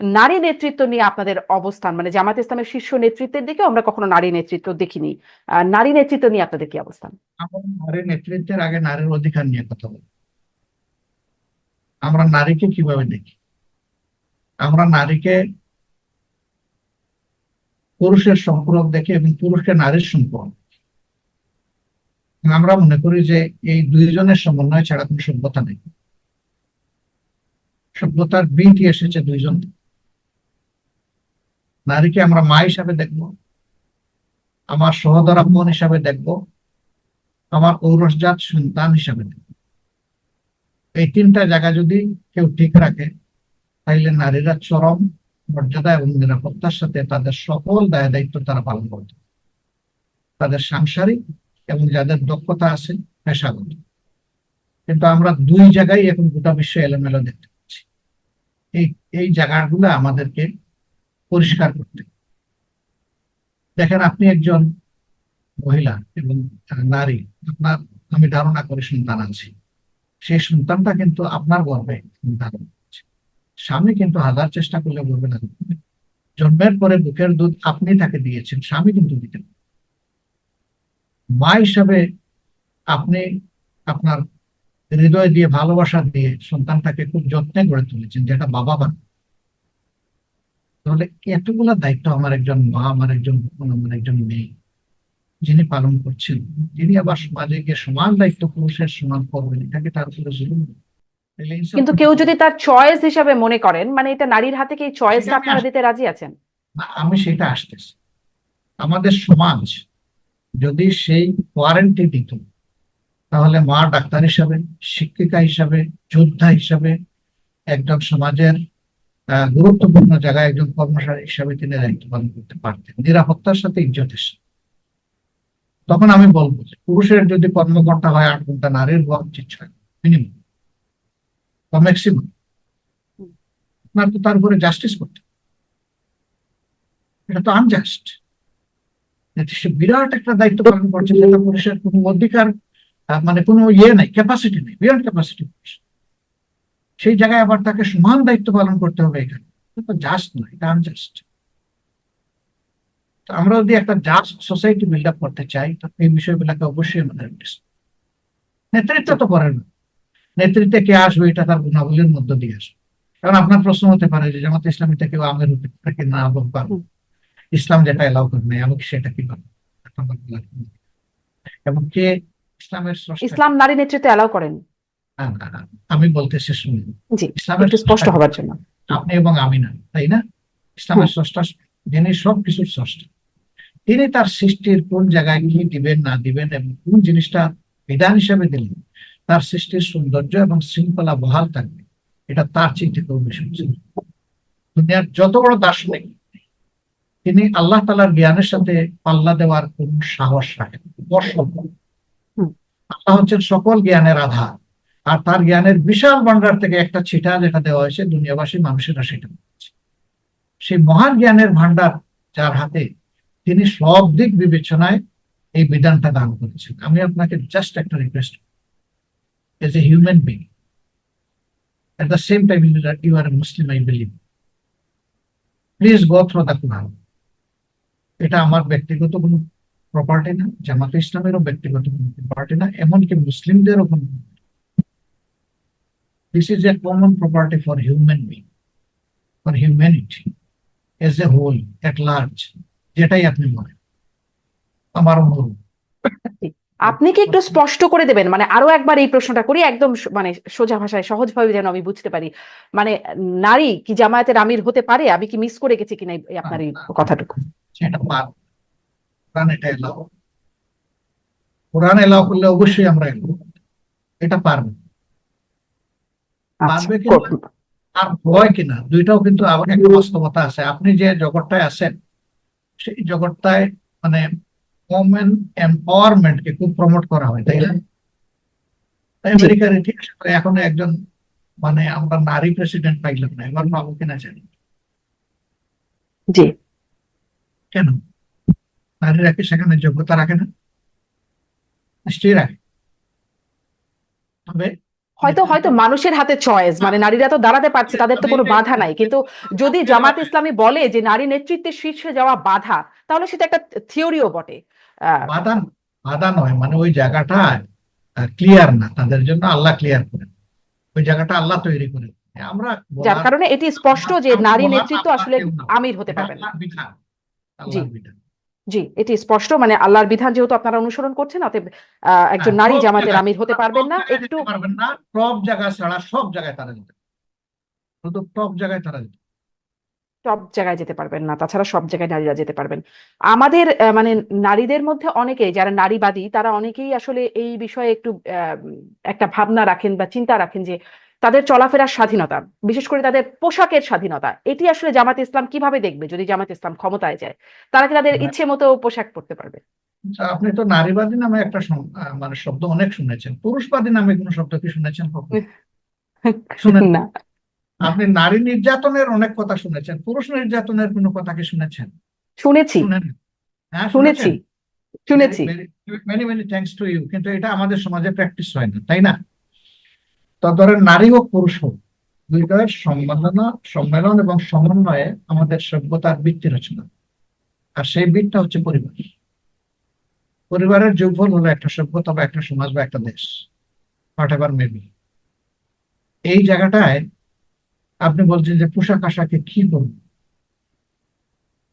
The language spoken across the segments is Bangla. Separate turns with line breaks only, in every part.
নারী নেতৃত্ব নিয়ে আপনাদের অবস্থান মানে জামাত ইসলামের শীর্ষ নেতৃত্বের দিকে আমরা কখনো নারী নেতৃত্ব দেখিনি। নারী নেতৃত্ব নিয়ে আপনাদের কি অবস্থান?
নারীর নেতৃত্বের আগে নারীর অধিকার নিয়ে কথা বলি। আমরা নারীকে কীভাবে দেখি? আমরা নারীকে পুরুষের সম্পর্ক দেখি এবং পুরুষকে নারীর সম্পর্ক আমরা মনে করি যে এই দুইজনের সমন্বয় ছাড়া কোনো সভ্যতা নেই। সভ্যতার বীজ এসেছে দুইজন থেকে। নারীকে আমরা মা হিসাবে দেখব, আমার সহদরা বোন হিসাবে দেখব, আমার ঔরসজাত সন্তান হিসাবে দেখব। এই তিনটা জায়গা যদি কেউ ঠিক রাখে, তাইলে নারীরা চরম মর্যাদা এবং নিরাপত্তার সাথে তাদের সকল দায় দায়িত্ব তারা পালন করতে তাদের সাংসারিক এবং যাদের দক্ষতা আছে, পেশাগত। কিন্তু আমরা দুই জায়গায় এখন গোটা বিশ্ব এলোমেলো দেখতে পাচ্ছি। এই এই জায়গাগুলো আমাদেরকে পরিষ্কার করতে। দেখেন, আপনি একজন মহিলা এবং নারী, আপনার, আমি ধারণা করে সন্তান আছে। সেই সন্তানটা কিন্তু আপনার গর্বে ধারণ করছে। স্বামী কিন্তু হাজার চেষ্টা করলে করবে না। জন্মের পরে বুকের দুধ আপনি তাকে দিয়েছেন, স্বামী কিন্তু দিতেন মা হিসাবে আপনি আপনার হৃদয় দিয়ে ভালোবাসা দিয়ে সন্তানটাকে খুব যত্নে গড়ে তুলেছেন, যেটা বাবা বান তাহলে এতগুলা দায়িত্ব আমার একজন মা আমার একজন বোন আমার একজন মেয়ে যিনি পালন করছেন তিনি আবার সমাজে গিয়ে সমান দায়িত্ব পুরুষের সমান করবেন এটাকে তার উপরে জুলুম।
কিন্তু কেউ যদি তার চয়েস হিসাবে মনে করেন মানে এটা নারীর হাতে কি চয়েসটা আপনারা দিতে রাজি আছেন?
আমি সেটা আসতেছি। আমাদের সমাজ যদি সেই ওয়ারেন্টি দিত তাহলে মা ডাক্তার হিসাবে শিক্ষিকা হিসাবে যোদ্ধা হিসাবে একজন সমাজের গুরুত্বপূর্ণ জায়গায় একজন কর্মচারী হিসাবে তিনি দায়িত্ব পালন করতে পারতেন। নিরাপত্তার সাথে ইজ্জতের সাথে। তখন আমি বলব যে পুরুষের যদি কর্মকর্তা হয় আট ঘণ্টা নারীর হওয়া উচিত ছয় মিনিমাম বা ম্যাক্সিমাম আপনার তো তার উপরে জাস্টিস করতে এটা তো আনজাস্ট সে বিরাট একটা দায়িত্ব পালন করছে যেটা পুরুষের কোনো অধিকার মানে কোনো ইয়ে নাই ক্যাপাসিটি নেই বিরাট ক্যাপাসিটি সেই জায়গায় আবার তাকে সমান দায়িত্ব পালন করতে হবে এখানে। জাস্ট না এটা আনজাস্ট তো আমরা যদি একটা জাস্ট সোসাইটি বিল্ড আপ করতে চাই, তো এই বিষয়গুলোকে অবশ্যই আমাদের নেতৃত্ব তো করেন না। নেতৃত্বে কে আসবে এটা তার গুণাবলীর মধ্য দিয়ে আসবে। কারণ আপনার প্রশ্ন হতে পারে যে জামাত ইসলামীতে কেউ আমের হতে না পারব ইসলাম যেটা এলাও করে নাই আমাকে সেটা কি পারব এবং কে ইসলামের
ইসলাম নারী নেতৃত্বে এলাও করেন।
আমি বলতে শেষ ইসলামের
স্পষ্ট হবার জন্য।
আপনি এবং আমি না তাই না? ইসলামের স্রষ্টা যিনি সব কিছুর স্রষ্টা তিনি তার সৃষ্টির কোন জায়গায় কি দিবেন না দিবেন এবং কোন জিনিসটা বিধান হিসেবে দিলেন তার সৃষ্টির সৌন্দর্য এবং শৃঙ্খলা বহাল থাকবে। এটা তার চিন্তা কেউ বেশি দুনিয়ার যত বড় দার্শনিক তিনি আল্লাহ তালার জ্ঞানের সাথে পাল্লা দেওয়ার কোন সাহস রাখেন। অসম্ভব। আল্লাহ হচ্ছেন সকল জ্ঞানের আধার। আর তার জ্ঞানের বিশাল ভান্ডার থেকে একটা ছিটা যেটা দেওয়া হয়েছে দুনিয়াবাসী মানুষেরা সেটা। সেই মহান জ্ঞানের ভান্ডার যার হাতে তিনি সব দিক বিবেচনায় এই বিধানটা দান করেছেন আমি আপনাকে জাস্ট একটা request as a human being same time that you are a Muslim, I believe. Please go through the Quran. এটা আমার ব্যক্তিগত কোনো প্রপার্টি না জামাত ইসলামেরও ব্যক্তিগত কোনো প্রপার্টি না এমনকি মুসলিমদেরও কোনো this is a common property for human being for humanity as a whole at large যেটাই আপনি বলেন। আমার অনুরোধ।
আপনি কি একটু স্পষ্ট করে দেবেন? মানে আরও একবার এই প্রশ্নটা করি একদম মানে সোজা ভাষায় সহজভাবে যেন আমি বুঝতে পারি। মানে নারী কি জামায়াতের আমির হতে পারে? আমি কি মিস করে গেছি কিনা আপনার এই কথাটুকু?
সেটা পার। কোরআন এটা এলাও। কোরআন এলাও করলে অবশ্যই আমরা এলাও। এটা পারব। পারবে কিনা? আর হয় কিনা? দুইটাও কিন্তু আবার একটা বাস্তবতা আছে। আপনি যে জগৎটায় আছেন সেই জগৎটায় মানে ওমেন এম্পাওয়ারমেন্ট কে খুব প্রমোট করা হয় তাই না? আমেরিকার ইতিহাসে এখনও একজন মানে আমরা নারী প্রেসিডেন্ট পাইলাম না এবার পাবো কিনা জানি
জি।
কেন? নারীরা কি সেখানে যোগ্যতা রাখে না? নিশ্চয়ই রাখে। তবে
হয়তো হয়তো মানুষের হাতে চয়েস মানে নারীরা তো দাঁড়াতে পারছে তাদের তো কোনো বাধা নাই। কিন্তু যদি জামাত ইসলামী বলে যে নারী নেতৃত্বের শীর্ষে যাওয়া বাধা তাহলে সেটা একটা থিওরিও বটে।
বাধা বাধা নয় মানে ওই জায়গাটা ক্লিয়ার না। তাদের জন্য আল্লাহ ক্লিয়ার করেন ওই জায়গাটা আল্লাহ তৈরি করেন আমরা
যার কারণে এটি স্পষ্ট যে নারী নেতৃত্ব আসলে আমির হতে
এটা
পারবেন না জি এটি স্পষ্ট মানে আল্লাহর বিধান যেহেতু আপনারা অনুসরণ করছেন অতএব একজন
হ্যাঁ,
নারী জামাতের আমির হতে পারবেন না একটু
পারবেন না টপ জায়গা ছাড়া সব জায়গায় তারা যেতে। শুধু টপ জায়গায় তারা যেতে
সব জায়গায় যেতে পারবেন না তাছাড়া সব জায়গায় নারীরা যেতে পারবেন আমাদের মানে নারীদের মধ্যে অনেকেই যারা নারীবাদী তারা অনেকেই আসলে এই বিষয়ে একটু আহ, একটা ভাবনা রাখেন বা চিন্তা রাখেন যে তাদের চলাফেরার স্বাধীনতা বিশেষ করে তাদের পোশাকের স্বাধীনতা এটি আসলে জামাত ইসলাম কীভাবে দেখবে যদি জামাত ইসলাম ক্ষমতায় যায়? তারা কি তাদের
হ্যাঁ।
ইচ্ছে মতো পোশাক পরতে পারবে?
আচ্ছা, আপনি তো নারীবাদী নামে একটা মানে শব্দ অনেক শুনেছেন পুরুষবাদী নামে কোনো শব্দ কি শুনেছেন শুনেন।
না।
আপনি নারী নির্যাতনের অনেক কথা শুনেছেন পুরুষ নির্যাতনের কোনো কথা কি শুনেছেন?
শুনেছি।
হ্যাঁ
শুনেছি। শুনেছি।
Many many thanks to you কিন্তু এটা আমাদের সমাজে প্র্যাকটিস হয় না তাই না? তো নারী হোক পুরুষ হোক, দুইটার সম্মেলন সম্মেলন এবং সমন্বয়ে আমাদের সভ্যতার ভিত্তি রচনা। আর সেই ভিত্তিটা হচ্ছে পরিবার। পরিবারের যোগফল হলো একটা সভ্যতা বা একটা সমাজ বা একটা দেশ। হোয়াট এভার মেবি এই জায়গাটায় আপনি বলছেন যে পোশাক আশাকে কি করব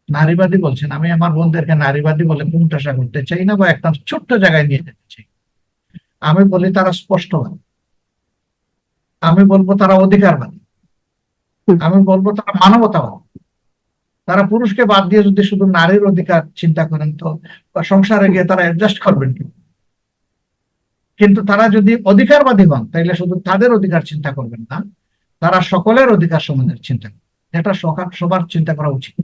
নারীবাদী বলছেন। আমি আমার বোনদেরকে নারীবাদী বলে কোনটাশা করতে চাই না বা একটা ছোট্ট জায়গায় নিয়ে যেতে চাই। আমি বলি তারা স্পষ্টবাদী আমি বলব তারা অধিকারবাদী। আমি বলব তারা মানবতাবাদী। তারা পুরুষকে বাদ দিয়ে যদি শুধু নারীর অধিকার চিন্তা করেন তো সংসারে গিয়ে তারা অ্যাডজাস্ট করবেন কিন্তু তারা যদি অধিকারবাদী হন তাহলে শুধু তাদের অধিকার চিন্তা করবেন না তারা সকলের অধিকার সমাজের চিন্তা করবেন। যেটা সকাল সবার চিন্তা করা উচিত।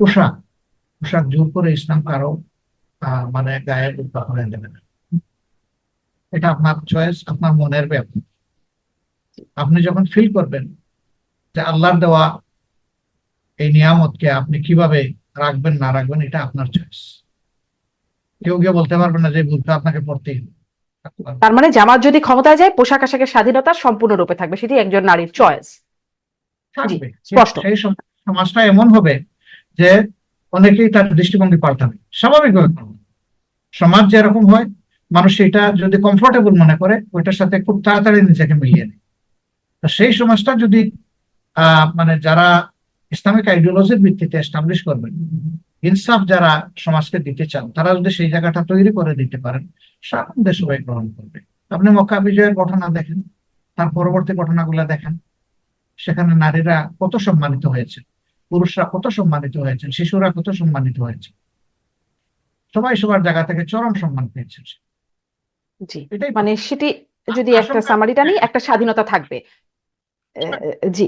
পোশাক পোশাক জোর করে ইসলাম কারও আহ, মানে গায়ে করে দেবে না। এটা আপনার চয়েস আপনার মনের ব্যাপার আপনি যখন ফিল করবেন যে আল্লাহর দেওয়া এই নিয়ামতকে আপনি কীভাবে রাখবেন না রাখবেন এটা আপনার চয়েস কেউ কেউ বলতে পারবে না যে বুঝতে আপনাকে পড়তেই।
তার মানে জামাত যদি ক্ষমতায় যায় পোশাক আশাকের স্বাধীনতা সম্পূর্ণরূপে থাকবে সেটি একজন নারীর চয়েস স্পষ্ট।
সেই সমাজটা এমন হবে যে অনেকেই তার দৃষ্টিভঙ্গি পাল্টাবে স্বাভাবিকভাবে। সমাজ যেরকম হয় মানুষ সেটা যদি কমফোর্টেবল মনে করে, ওইটার সাথে খুব তাড়াতাড়ি নিজেকে মিলিয়ে নেয়। তো সেই সমাজটা যদি মানে যারা ইসলামিক আইডিওলজির ভিত্তিতে এস্টাবলিশ করবেন, ইনসাফ যারা সমাজকে দিতে চান, তারা যদি সেই জায়গাটা তৈরি করে দিতে পারেন সাধারণ সবাই গ্রহণ করবে। আপনি মক্কা বিজয়ের ঘটনা দেখেন, তার পরবর্তী ঘটনাগুলো দেখেন, সেখানে নারীরা কত সম্মানিত হয়েছে, পুরুষরা কত সম্মানিত হয়েছেন শিশুরা কত সম্মানিত হয়েছে। সবাই সবার জায়গা থেকে চরম সম্মান পেয়েছে।
জি
এটাই
মানে সেটি যদি একটা সামারিটা নিই একটা স্বাধীনতা থাকবে। আহ, জি।